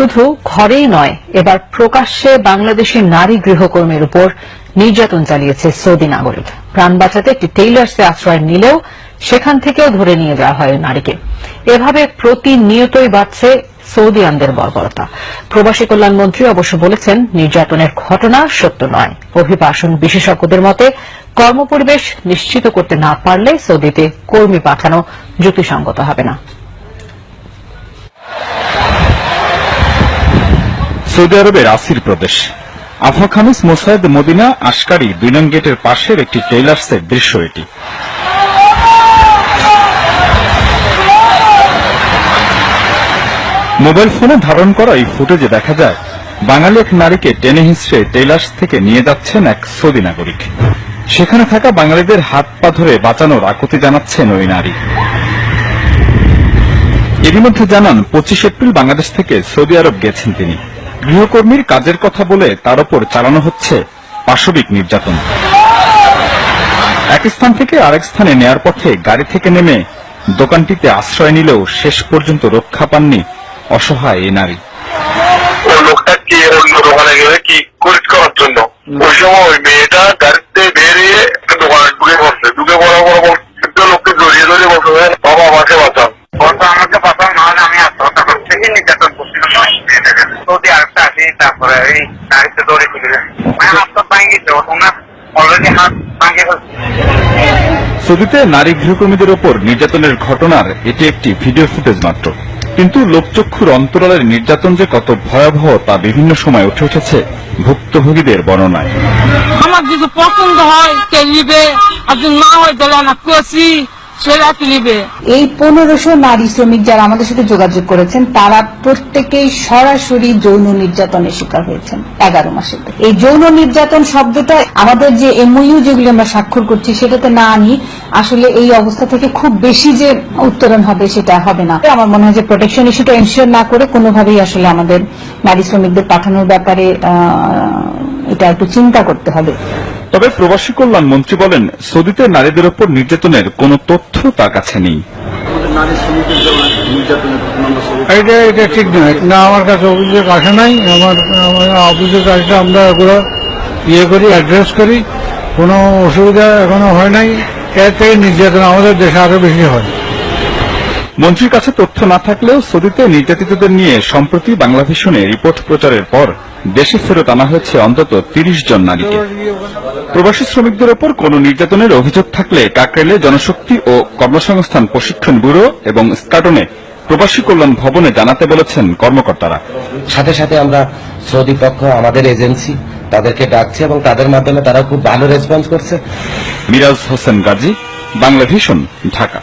শুধু ঘরেই নয়, এবার প্রকাশ্যে বাংলাদেশি নারী গৃহকর্মীর উপর নির্যাতন চালিয়েছে সৌদি নাগরিক। প্রাণ বাঁচাতে একটি টেইলার্সে আশ্রয় নিলেও সেখান থেকেও ধরে নিয়ে যাওয়া হয় নারীকে। এভাবে প্রতিনিয়তই বাড়ছে সৌদিয়ানদের বর্বরতা। প্রবাসী কল্যাণ মন্ত্রী অবশ্য বলেছেন, নির্যাতনের ঘটনা সত্য নয়। অভিবাসন বিশেষজ্ঞদের মতে, কর্মপরিবেশ নিশ্চিত করতে না পারলে সৌদিতে কর্মী পাঠানো যুক্তিসঙ্গত হবে না। সৌদি আরবের আসির প্রদেশ। আফা খামিস মোসাইদ মদিনা আশকারি দুই নং গেটের পাশের একটি টেইলার্সের দৃশ্য এটি। মোবাইল ফোনে ধারণ করা এই ফুটেজে দেখা যায়, বাঙালি এক নারীকে টেনে হিসড়ে টেইলার্স থেকে নিয়ে যাচ্ছেন এক সৌদি নাগরিক। সেখানে থাকা বাঙালিদের হাত পা ধরে বাঁচানোর আকুতি জানাচ্ছেন ওই নারী। এরই মধ্যে জানান, পঁচিশ এপ্রিল বাংলাদেশ থেকে সৌদি আরব গেছেন তিনি। গৃহকর্মীর কাজের কথা বলে তার উপর চালানো হচ্ছে পাশবিক নির্যাতন। এক স্থান থেকে আরেক স্থানে নেয়ার পথে গাড়ি থেকে নেমে দোকানটিতে আশ্রয় নিলেও শেষ পর্যন্ত রক্ষা পাননি অসহায় এই নারী। লোকটা লোকটাকে অন্য দোকানে গেলে কি করার জন্য? ওই সময় ওই মেয়েটা গাড়িতে বেরিয়ে একটা দোকানে ঢুকে পড়ছে ঢুকে পড়ার পর বলছে, একটা লোককে জড়িয়ে ধরে বলছে বাবা আমাকে বাঁচান বলতো আমাকে বাঁচান নাহলে আমি আত্মহত্যা করছি কি নির্যাতন করছিল সৌদি আরেকটা আসি তারপরে এই গাড়িতে দৌড়ে মানে হাত তো ভাঙে গেছে ওনার অলরেডি হাত ভাঙে সৌদিতে নারী গৃহকর্মীদের ওপর নির্যাতনের ঘটনার এটি একটি ভিডিও ফুটেজ মাত্র। কিন্তু লোকচক্ষুর অন্তরালের নির্যাতন যে কত ভয়াবহ তা বিভিন্ন সময় উঠে উঠেছে ভুক্তভোগীদের বর্ণনায়। আমার যদি পছন্দ হয় কে নিবে? আর যদি না হয় কষি। কি নিবে। এই পনেরোশো নারী শ্রমিক যারা আমাদের সাথে যোগাযোগ করেছেন, তারা প্রত্যেকেই সরাসরি যৌন নির্যাতনের শিকার হয়েছেন এগারো মাসে এই যৌন নির্যাতন শব্দটা আমাদের যে এমইউ যেগুলো আমরা স্বাক্ষর করছি, সেটাতে না আনি আসলে এই অবস্থা থেকে খুব বেশি যে উত্তরণ হবে সেটা হবে না। আমার মনে হয় যে প্রোটেকশন ইস্যুটা এনশিওর না করে কোনোভাবেই আসলে আমাদের নারী শ্রমিকদের পাঠানোর ব্যাপারে এটা একটু চিন্তা করতে হবে। তবে প্রবাসী কল্যাণ মন্ত্রী বলেন সৌদিতে নারীদের ওপর নির্যাতনের কোনো তথ্য তার কাছে নেই। এটা এটা ঠিক নয়। না আমার কাছে অভিযোগ আসে নাই। আমার আমার অভিযোগ আসলে আমরা এগুলো ইয়ে করি অ্যাড্রেস করি। কোনো অসুবিধা এখনও হয় নাই। এর থেকে নির্যাতন আমাদের দেশে আরও বেশি হয়। মন্ত্রীর কাছে তথ্য না থাকলেও সৌদিতে নির্যাতিতদের নিয়ে সম্প্রতি বাংলা ভিশনে রিপোর্ট প্রচারের পর দেশে ফেরত আনা হয়েছে অন্তত তিরিশ জন নারীকে। প্রবাসী শ্রমিকদের ওপর কোন নির্যাতনের অভিযোগ থাকলে কাকরেলে জনশক্তি ও কর্মসংস্থান প্রশিক্ষণ ব্যুরো এবং স্কাটনে প্রবাসী কল্যাণ ভবনে জানাতে বলেছেন কর্মকর্তারা। সাথে সাথে আমরা সৌদি পক্ষ আমাদের এজেন্সি তাদেরকে ডাকছে এবং তাদের মাধ্যমে তারা খুব ভালো রেসপন্স করছে। মিরাজ হোসেন গাজী বাংলা ভিশন ঢাকা।